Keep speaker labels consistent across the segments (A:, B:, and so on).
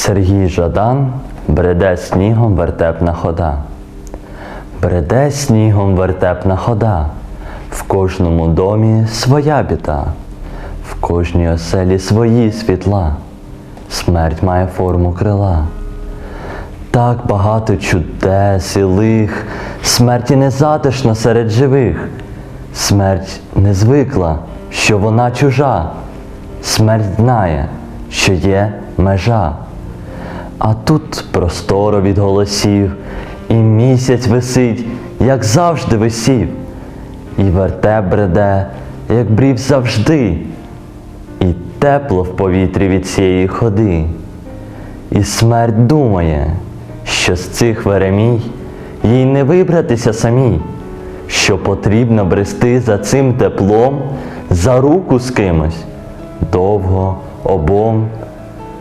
A: Сергій Жадан бреде снігом вертепна хода. Бреде снігом вертепна хода. В кожному домі своя біда, в кожній оселі свої світла. Смерть має форму крила. Так багато чудес і лих, смерті не затишно серед живих. Смерть не звикла, що вона чужа. Смерть знає, що є межа. А тут просторо від голосів, і місяць висить, як завжди висів, і вертеп бреде, як брів завжди, і тепло в повітрі від цієї ходи. І смерть думає, що з цих веремій їй не вибратися самій, що потрібно брести за цим теплом за руку з кимось довго обом,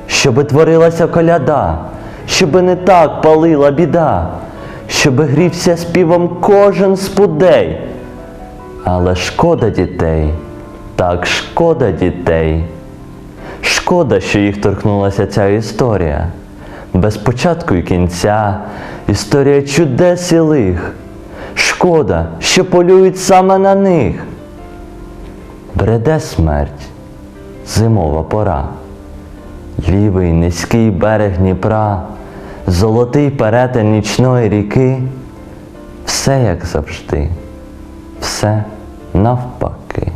A: щоби творилася коляда, щоби не так палила біда, щоби грівся співом кожен з пудей. Але шкода дітей, так шкода дітей. Шкода, що їх торкнулася ця історія. Без початку і кінця, історія чудес і лих. Шкода, що полюють саме на них. Бреде смерть, зимова пора. Лівий низький берег Дніпра, золотий перетин нічної ріки. Все як завжди, все навпаки.